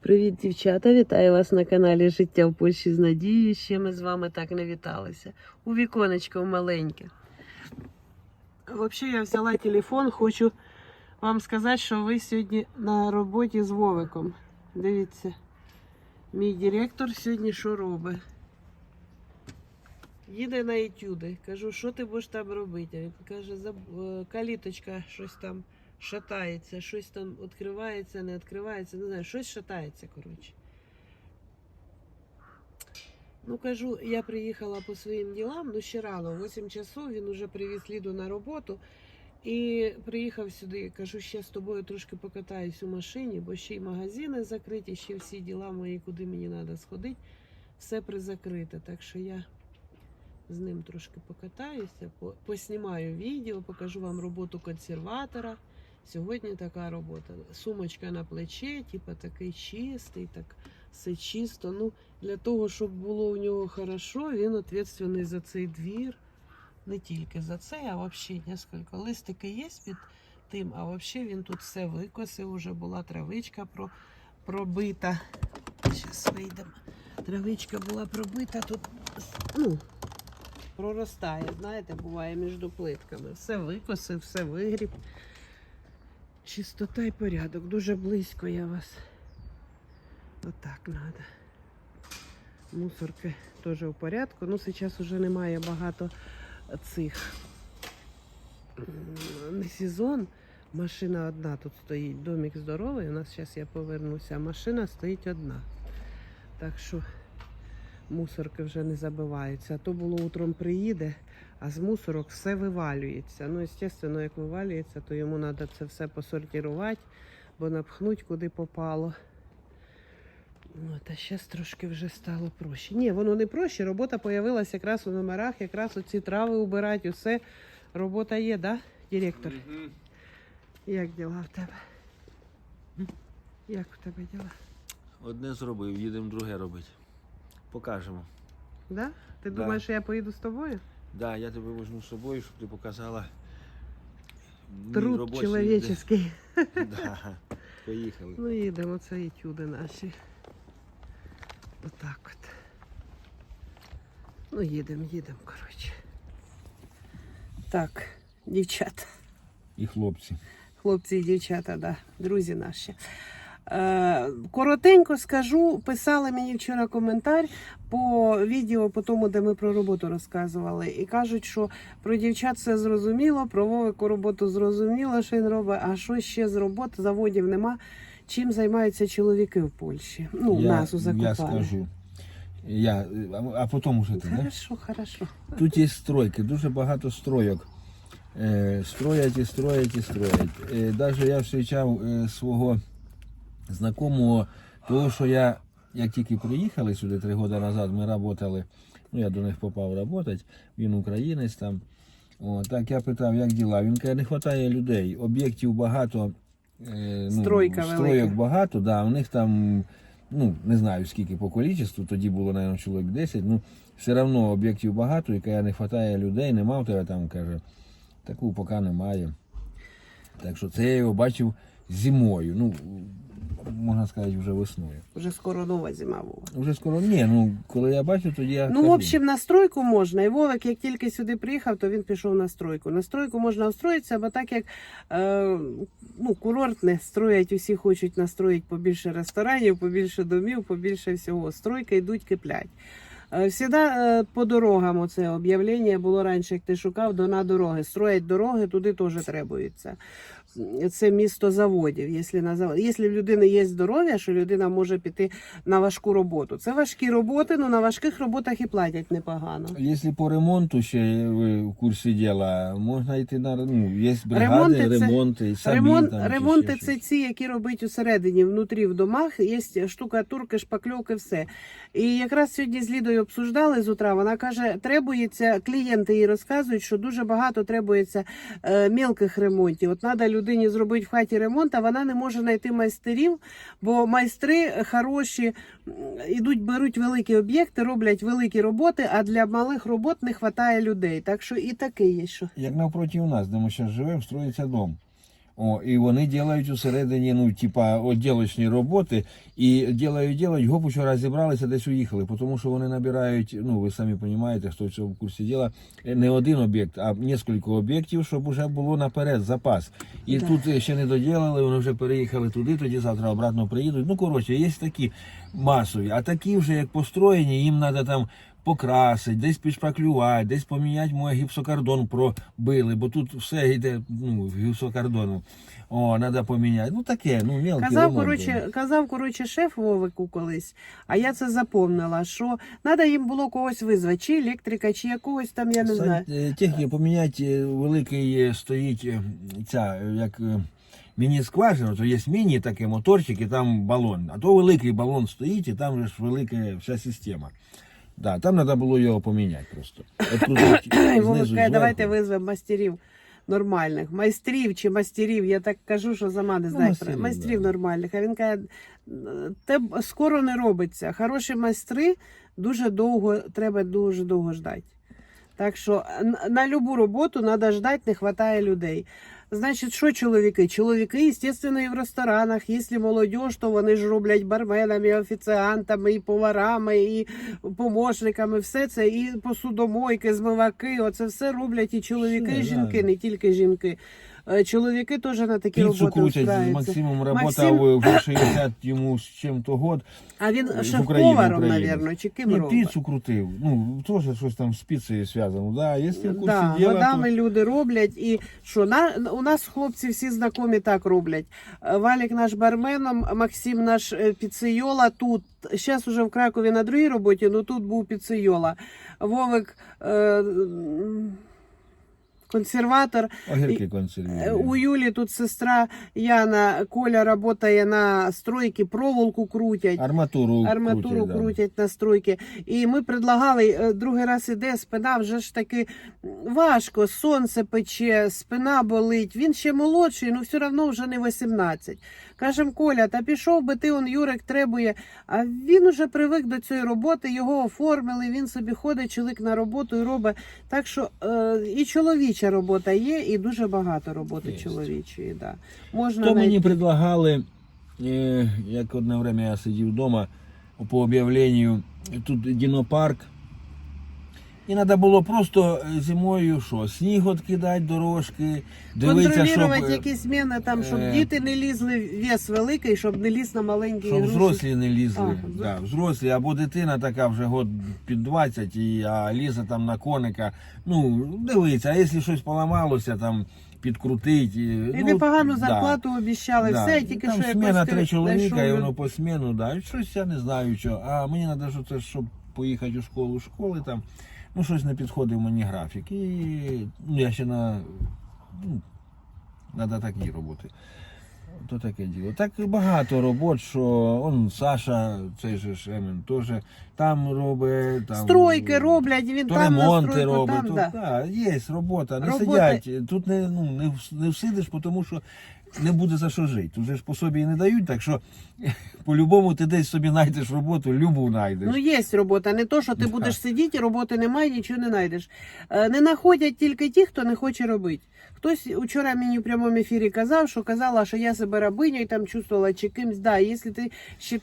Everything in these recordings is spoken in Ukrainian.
Привіт, дівчата! Вітаю вас на каналі Життя в Польщі з Надією. Ще ми з вами так не віталися. У віконечко маленьке. Взагалі, я взяла телефон, хочу вам сказати, що ви сьогодні на роботі з Вовиком. Дивіться, мій директор сьогодні що робить? Їде на етюди. Кажу, що ти будеш там робити? Він каже, «Заб- е, каліточка щось там шатається, щось там відкривається, не відкривається, не знаю, щось шатається, коротше. Ну, кажу, я приїхала по своїм ділам, ну ще рано, 8 часов, він уже привіз Ліду на роботу. І приїхав сюди, кажу, ще з тобою трошки покатаюсь у машині, бо ще й магазини закриті, ще всі діла мої, куди мені треба сходити, все призакрите. Так що я з ним трошки покатаюся, поснімаю відео, покажу вам роботу консерватора. Сьогодні така робота. Сумочка на плече, типу такий чистий, так все чисто. Ну, для того, щоб було у нього хорошо, він відповідальний за цей двір. Не тільки за це, а взагалі несколько. Листики є під тим, а взагалі він тут все викосив, уже була травичка про, пробита. Зараз вийдемо. Травичка була пробита, тут ну, проростає, знаєте, буває між плитками. Все викосив, все вигріб. Чистота і порядок. Дуже близько я вас. Отак треба. Мусорки теж в порядку. Ну, зараз вже немає багато цих. Не сезон. Машина одна тут стоїть. Домик здоровий. У нас зараз я повернуся. Машина стоїть одна. Так що мусорки вже не забиваються. А то було утром приїде, а з мусорок все вивалюється. Ну, звісно, як вивалюється, то йому треба це все посортувати, бо напхнуть куди попало. От, а зараз трошки вже стало проще. Ні, воно не проще. Робота з'явилася якраз у номерах, якраз оці трави убирати, усе. Робота є, да, директор? Мгм. Як діла в тебе? Як в тебе діла? Одне зробив, їдемо друге робити. Покажемо. Да? Ти Да. думаєш, що я поїду з тобою? Да, я тебе візьму з собою, щоб ти показала. мій Труд робочий чоловічий. день. Да. Поїхали. Ну, їдемо, це етюди наші. Отак от. Ну, їдемо, їдемо, коротше. Так, дівчата. І хлопці. Хлопці і дівчата, да, друзі наші. Е, коротенько скажу, писали мені вчора коментар по відео, по тому, де ми про роботу розказували. І кажуть, що про дівчат все зрозуміло, про Вовику роботу зрозуміло, що він робить, а що ще з робот, заводів нема. Чим займаються чоловіки в Польщі? Ну, у нас у я скажу. Я, а- потім уже ти, да? Хорошо, хорошо. Тут є стройки, дуже багато стройок. Е, строять і строять і строять. Е, даже я зустрічав е, свого знакомого, того, що я, як тільки приїхали сюди три роки назад, ми працювали, ну я до них попав працювати, він українець там. О, так я питав, як діла. Він каже, не вистачає людей, об'єктів багато, е, ну, Стройка стройок велика. багато, да, у них там, ну, не знаю скільки по кількості, тоді було, мабуть, чоловік 10, ну, все одно об'єктів багато, і каже, не вистачає людей, нема в тебе там, каже, таку поки немає. Так що це я його бачив зимою, ну, можна сказати, вже весною. Вже скоро нова зима Вова. Вже скоро ні, ну коли я бачу, тоді я. Ну, в общем, на стройку можна. І Вовик, як тільки сюди приїхав, то він пішов на стройку. На стройку можна устроїтися, бо так як е, ну, курортне строять, усі хочуть настроїти побільше ресторанів, побільше домів, побільше всього. Стройки йдуть киплять. Е, Всіда е, по дорогам оце об'явлення було раніше, як ти шукав, до на дороги. Строять дороги, туди теж требується. Це місто заводів. Якщо, на завод... якщо в людини є здоров'я, що людина може піти на важку роботу. Це важкі роботи, але на важких роботах і платять непогано. Якщо по ремонту ще ви в курсі діла, можна йти на ну, є бригади, Ремонти це- ремонти, самі Ремонт, там, ремонти це ці, які робить усередині, внутрі в домах. Є штукатурки, шпакльовки, все. І якраз сьогодні з Лідою обсуждали з утра. Вона каже, требується, клієнти їй розказують, що дуже багато требується е, мілких ремонтів. От треба людині зробити в хаті ремонт, а вона не може знайти майстерів, бо майстри хороші йдуть, беруть великі об'єкти, роблять великі роботи, а для малих робот не вистачає людей. Так що і таке є, що. Як навпроти у нас, де ми зараз живемо, строїться дом. О, і вони ділають усередині, ну, типа, відділочні роботи, і ділають, ділають, гоп, вчора зібралися, десь уїхали, тому що вони набирають, ну, ви самі розумієте, хто в цьому курсі діла, не один об'єкт, а кілька об'єктів, щоб вже було наперед запас. І Да. тут ще не доділили, вони вже переїхали туди, тоді завтра обратно приїдуть. Ну, коротше, є такі масові, а такі вже як построєні, їм треба там покрасити, десь підшпаклювати, десь поміняти моє гіпсокардон пробили, бо тут все йде ну, гіпсокардону. О, треба поміняти. Ну таке, ну мелкі Казав, ремонти. коротше, казав, коротше, шеф Вовику колись, а я це запомнила, що треба їм було когось визвати, чи електрика, чи якогось там, я не знаю. Е, Техніки поміняти е, великий е, стоїть ця, як е, міні-скважина, то є міні таке моторчик і там балон. А то великий балон стоїть і там ж велика вся система. Да, там треба було його поміняти просто. Каже, давайте визвемо мастерів нормальних. Майстрів чи мастерів, я так кажу, що сама не знаю. майстерів, про- майстрів да. нормальних. А він каже, те скоро не робиться. Хороші майстри дуже довго, треба дуже довго ждати. Так що на любу роботу треба ждати, не вистачає людей. Значить, що чоловіки? Чоловіки, звісно, і в ресторанах, якщо молодь, то вони ж роблять барменами, офіціантами, і поварами, і помощниками, все це, і посудомойки, змиваки, оце все роблять і чоловіки, і жінки, не тільки жінки. Е, Чоловіки теж на такі Піцу роботи крутять, з. Максимом работав Максим- вже 60 йому з чим-то год. А він України, шеф-поваром, мабуть, чи ким робить? піцу крутив. Ну, теж щось там з піцею зв'язано. Да, якщо в курсі Да, діла, годами то... люди роблять. І що на у нас хлопці всі знайомі так роблять. Е, Валік наш барменом, Максим наш е, піцейола тут. Зараз уже в Кракові на другій роботі, ну тут був піцейола. Вовик е, консерватор. Огірки консервує. У Юлі тут сестра Яна Коля працює на стройці, проволоку крутять. Арматуру, Арматуру крутять, да. на стройки. І ми предлагали, е, другий раз іде, спина вже ж таки важко, сонце пече, спина болить. Він ще молодший, але все одно вже не 18. Кажем, Коля, та пішов би ти, он Юрик требує. А він уже привик до цієї роботи, його оформили, він собі ходить, чоловік на роботу і робить. Так що е, і чоловіча робота є, і дуже багато роботи Єсть. чоловічої. Да. Можна То мені предлагали, е, як одне время я сидів вдома по об'явленню, тут дінопарк. І треба було просто е, зимою що, сніг откидати, дорожки, дивитися, щоб, Контролювати е, якісь зміни там, щоб е, діти не лізли, вес великий, щоб не ліз на маленькі щоб ігрушки. взрослі не лізли. А, да, взрослі, або дитина така вже год під 20, і, а лізе там на коника. Ну, дивиться, а якщо щось поламалося, там підкрутить. І, І ну, непогану да. зарплату обіцяли, Да. все, тільки там що смена якось три чоловіка, і знайшов воно по смену, да. І щось я не знаю що. А мені треба, що це, щоб поїхати у школу, школи там. Ну, щось не підходив мені графік. І ну, я ще на. Ну, треба такі роботи. То таке діло. Так багато робот, що он Саша, цей же ж Емен, теж там робить. Там, Стройки роблять, він то там на ремонти стройку, робить. там, то, да. да, є робота. Не Робота- сидять. Тут не, ну, не, вс- не всидиш, тому що не буде за що жити. Тут же ж по собі і не дають, так що по-любому ти десь собі знайдеш роботу, любу знайдеш. Ну, є робота, не то, що ти будеш сидіти, роботи немає, нічого не знайдеш. Е, Не знаходять тільки ті, хто не хоче робити. Хтось вчора мені в прямому ефірі казав, що казала, що я себе рабиню і там чувствувала чи кимсь. Да, якщо ти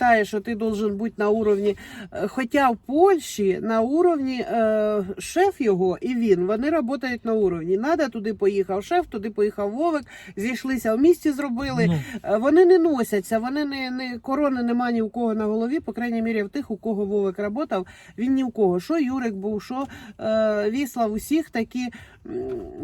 вважаєш, що ти должен бути на уровні, е, хоча в Польщі на уровні е, шеф його і він, вони працюють на уровні. Надо туди поїхав шеф, туди поїхав Вовик, зійшлися в місті, зробили. Ну, Е, Вони не носяться, вони не, не корони немає ні у кого на голові, по крайній мірі в тих, у кого Вовик працював, він ні у кого. Що Юрик був, що е, Віслав, усіх такі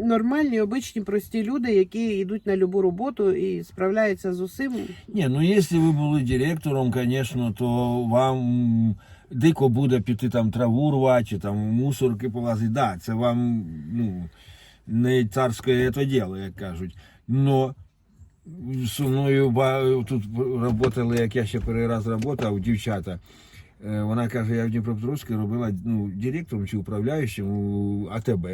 нормальні, обичні, прості люди, які йдуть на любу роботу і справляються з усім. Ні, ну якщо ви були директором, звісно, то вам дико буде піти там траву рвати, чи там мусорки полазити. Да, це вам ну, не царське це діло, як кажуть. Но зі мною ба- тут працювали, як я ще перший раз працював, дівчата. Е, Вона каже, я в Дніпропетровській робила ну, директором чи управляючим у АТБ,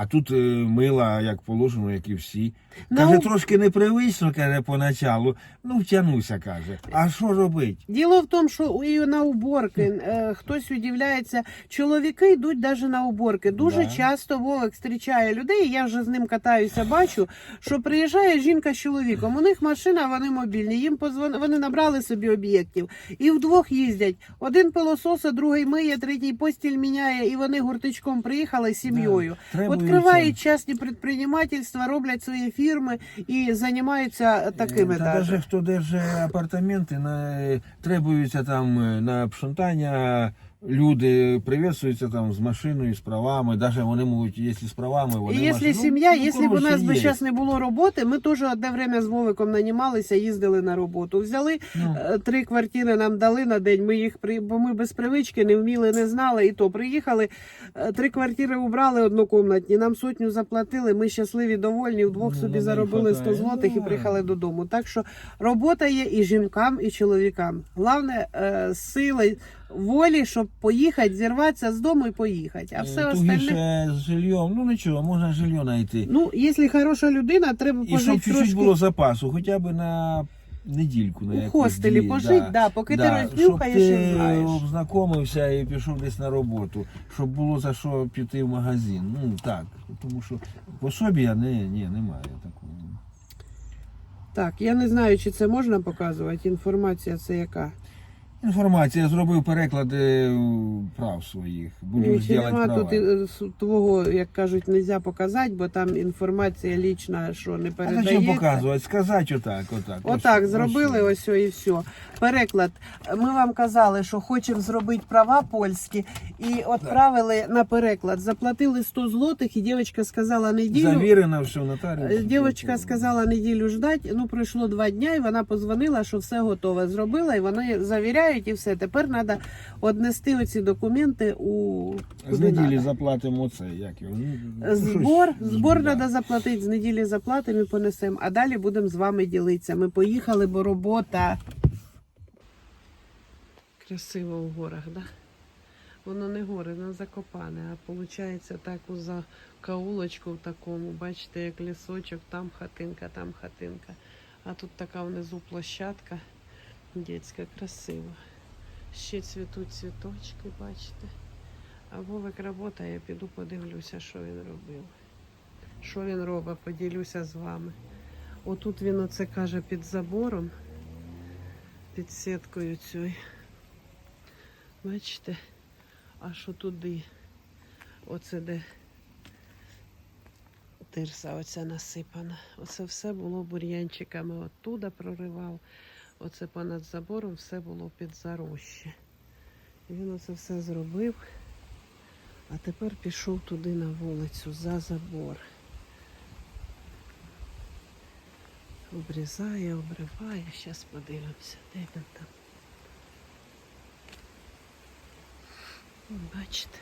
а тут е, мила, як положено, як і всі. Каже, Ну- трошки непривично, каже, поначалу. Ну, втягнуся, каже. А що робити? Діло в тому, що і на уборки е, хтось удивляється, чоловіки йдуть навіть на уборки. Дуже Да. часто Вовик зустрічає людей. Я вже з ним катаюся, бачу, що приїжджає жінка з чоловіком. У них машина, вони мобільні. Їм позвон... вони набрали собі об'єктів і вдвох їздять. Один пилососа, другий миє, третій постіль міняє, і вони гуртичком приїхали з сім'єю. Требується- Відкривають частні підприємництва, роблять свої фірми і займаються такими Та даже. навіть хто держить апартаменти, на, требуються там е, на пшонтання, люди приветствуються там з машиною, з правами, навіть вони можуть, якщо з правами, І вони якщо машину- сім'я, ну, якщо б у коротше, нас би є. зараз не було роботи, ми теж одне время з Вовиком нанімалися, їздили на роботу. Взяли Ну. е, три квартири, нам дали на день. Ми їх при, бо ми без привички не вміли, не знали. І то приїхали, е, три квартири убрали однокомнатні, нам сотню заплатили. Ми щасливі, довольні, вдвох Ну, собі ну, заробили 100 хватає. злотих і Ну, приїхали додому. Так що робота є і жінкам, і чоловікам. Головне е, сили волі, щоб поїхати, зірватися з дому і поїхати. А все Е, остальне. З жильем, ну нічого, можна жилье знайти. Ну, якщо хороша людина, треба І щоб пожити чуть-чуть трошки було запасу, хоча б на недільку. На у якусь хостелі дві, пожити, да. поки ти рознюхаєш щоб і ти знаєш. обзнакомився і пішов десь на роботу, щоб було за що піти в магазин. Ну так, тому що по собі я не, ні, немає такого. Так, я не знаю, чи це можна показувати. Інформація це яка. Інформація, я зробив переклади прав своїх. Буду зробити нема права. тут е, твого, як кажуть, не можна показати, бо там інформація лічна, що не А зачем показувати? Сказати отак, отак. Отак Ось, зробили ось і все. Переклад. Ми вам казали, що хочемо зробити права польські і відправили на переклад. Заплатили 100 злотих, і дівчинка сказала неділю. Завірено все, нотаріус. Е, Дівчинка сказала неділю ждать. Ну пройшло два дня, і вона позвонила, що все готове. Зробила, і вони завіряють, і все. Тепер треба однести оці документи у З неділі надо. заплатимо оце, як його. ну, ну, Збор, щось, збор да. треба заплатити. З неділі заплатимо і понесемо. А далі будемо з вами ділитися. Ми поїхали, бо робота. Красиво в горах, так? Да? Воно не гори, воно закопане, а виходить так у закаулочку в такому. Бачите, як лісочок, там хатинка, там хатинка. А тут така внизу площадка дітська, красиво. Ще цвітуть цвіточки, бачите. А Вовик робота, я піду подивлюся, що він робив. Що він робить, поділюся з вами. Отут він оце каже під забором, під сіткою цією. Бачите? А що туди? Оце де тирса оця насипана. Оце все було бур'янчиками. Оттуда проривав. Оце понад забором все було під зарощі. Він оце все зробив. А тепер пішов туди на вулицю за забор. Обрізає, обриває. Зараз подивимося, де він там. Бачите?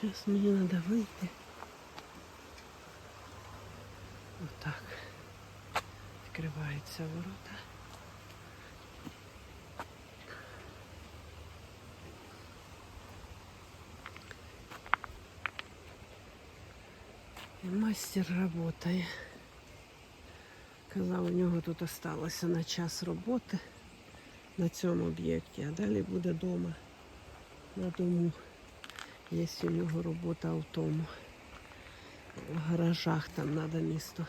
Зараз мені треба вийти. Отак. Відкриваються ворота. Мастер працює. Казав, у нього тут осталося на час роботи на цьому об'єкті, а далі буде вдома. На дому. Є у нього робота в тому. В гаражах там треба місто.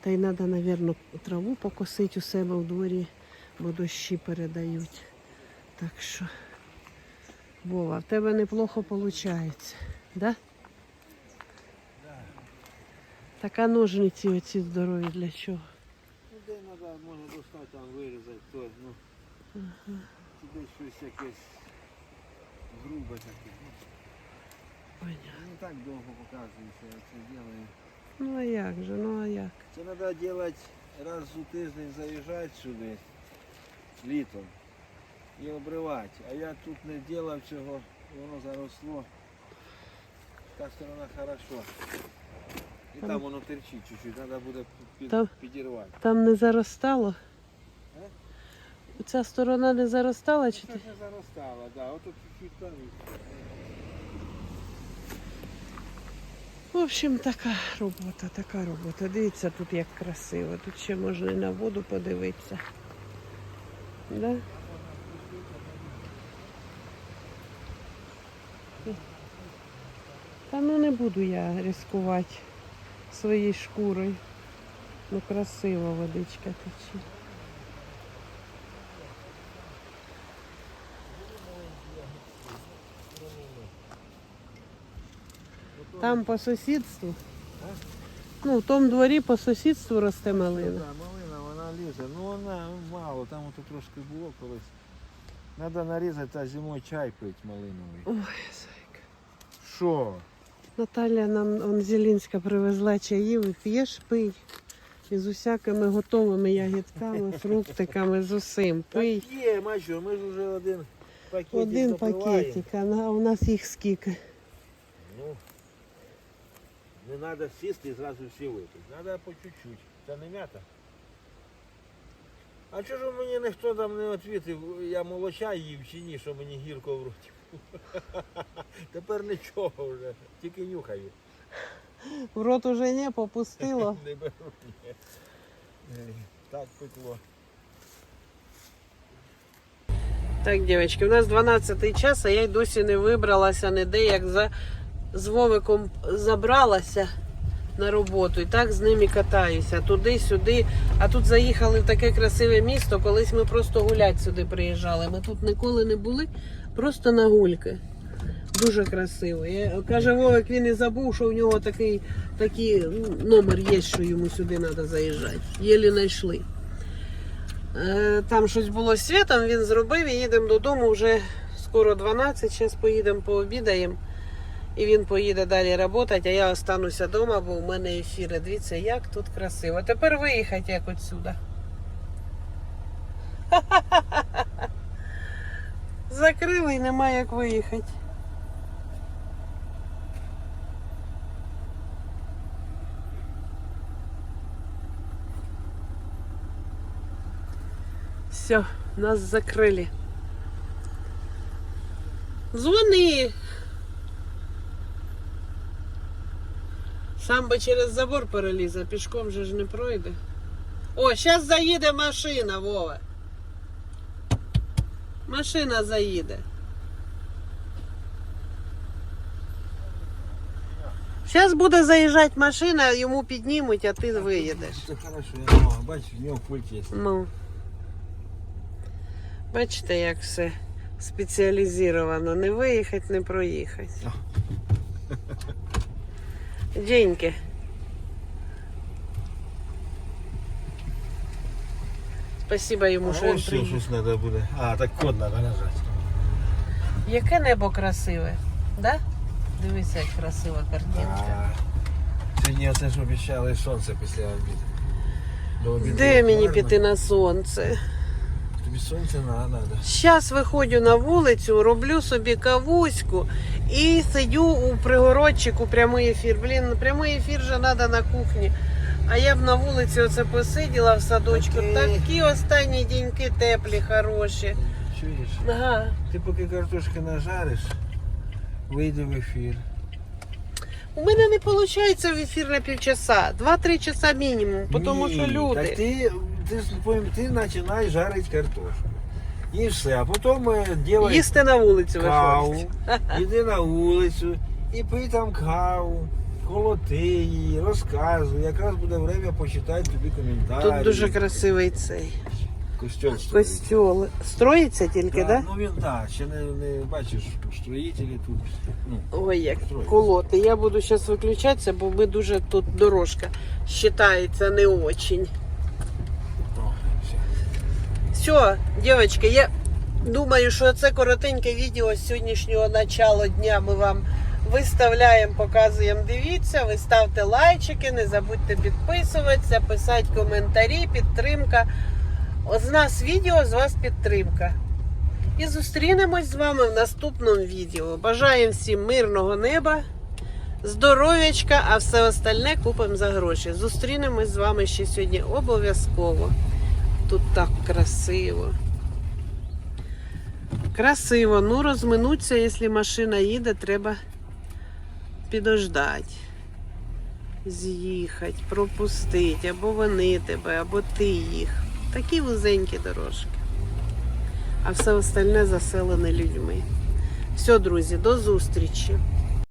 Та й треба, мабуть, траву покосити у себе в дворі, бо дощі передають. Так що, Вова, в тебе неплохо виходить, да? Так а ножниці оці здорові для чого? Ну, де треба, можна достати там вирізати, то, ну. Туди щось якесь грубе таке. Понятно. Ну так довго показується, як це ділає. Ну а як же, ну а як? Це треба робити раз у тиждень заїжджати сюди літом і обривати. А я тут не робив цього, воно заросло. Та сторона хорошо. І Там- воно терчить чуть-чуть, треба буде під, Там- підірвати. Там не заростало? Ця сторона не заростала чи Це ти? не заростало, да, отут чуть-чуть там. В общем, така робота, така робота. Дивіться, тут як красиво. Тут ще можна і на воду подивитися. Да? Та ну не буду я ризикувати своєю шкурою. Ну красиво водичка тече. Там по сусідству. Ну, в тому дворі по сусідству росте малина. Да, малина, вона лізе. Ну вона мало, там ото трошки було колись. Треба нарізати, а зимою чай пить малиновий. Ой, зайка. Що? Наталя нам он Зелінська привезла чаїв і п'єш, пий. І з усякими готовими ягідками, фруктиками, з усім. Пий. Так є, мачо, ми ж вже один пакетик Один допиваємо. пакетик, а на- у нас їх скільки. Ну, не треба сісти і зразу всі випити. Треба по чуть-чуть. Це не м'ята. А чого ж мені ніхто там не відповів, я молоча їв чи ні, що мені гірко в роті. Тепер нічого вже, тільки нюхаю. В рот уже не попустило. Не беру. ні. Так пекло. Так, дівчатки, у нас 12 час, а я й досі не вибралася ніде, як за, з Вовиком забралася на роботу і так з ними катаюся туди-сюди. А тут заїхали в таке красиве місто. Колись ми просто гулять сюди приїжджали. Ми тут ніколи не були, просто на гульки. Дуже красиво. Я, каже Вовик, він і забув, що в нього такий, такий ну, номер є, що йому сюди треба заїжджати. Єлі знайшли. Е, Там щось було з світом, він зробив і їдемо додому вже скоро 12, зараз поїдемо пообідаємо. І він поїде далі працювати, а я остануся вдома, бо у мене ефіри. Дивіться, як тут красиво. Тепер виїхати як отсюда. Закрили і немає як виїхати. Все, нас закрили. Дзвони. Сам би через забор переліз, а пішком же ж не пройде. О, зараз заїде машина, Вова. Машина заїде. Зараз буде заїжджати машина, йому піднімуть, а ти виїдеш. Це хорошо, я мав. Бачиш, в нього пульт є. Ну. Бачите, як все спеціалізовано. Не виїхати, не проїхати. Деньки. Спасибо йому, що він Ось приїхав. щось треба буде. А, так код треба нажати. Яке небо красиве, да? Дивися, як красива картинка. А, Сьогодні оце ж обіцяли сонце після обіду. До обіду Де мені хмарно. піти на сонце? Тобі сонце треба. Зараз виходжу на вулицю, роблю собі кавуську і сидю у пригородчику прямий ефір. Блін, прямий ефір же треба на кухні. А я б на вулиці оце посиділа в садочку. Такі- Такі останні деньки теплі, хороші. Чуєш? Ага. Ти поки картошки нажариш, вийде в ефір. У мене не виходить в ефір на півчаса, 2-3 часа мінімум, тому Ні, що люди. Так ти, ти, ж пойми, ти починаєш жарити картошку. І все, а потім е, ділай Їсти на вулицю каву, виходить. іди на вулицю і пий там каву, колоти її, розказуй. Якраз буде время почитати тобі коментарі. Тут дуже красивий цей Костюм стоїть. костюл. Строїться тільки, Да, так? Да? Ну він так, ще не, не бачиш, строїтелі тут. Ну, Ой, як Строїться. колоти. Я буду зараз виключатися, бо ми дуже тут дорожка вважається не очень. о, все. Все, дівчатки, я думаю, що це коротеньке відео з сьогоднішнього начала дня ми вам виставляємо, показуємо. Дивіться, ви ставте лайчики, не забудьте підписуватися, писати коментарі, підтримка. З нас відео, з вас підтримка. І зустрінемось з вами в наступному відео. Бажаємо всім мирного неба, здоров'ячка, а все остальне купимо за гроші. Зустрінемось з вами ще сьогодні обов'язково. Тут так красиво. Красиво. Ну, розминуться, якщо машина їде, треба підождати. З'їхати, пропустити, або вони тебе, або ти їх. Такі вузенькі дорожки. А все остальне заселене людьми. Все, друзі, до зустрічі.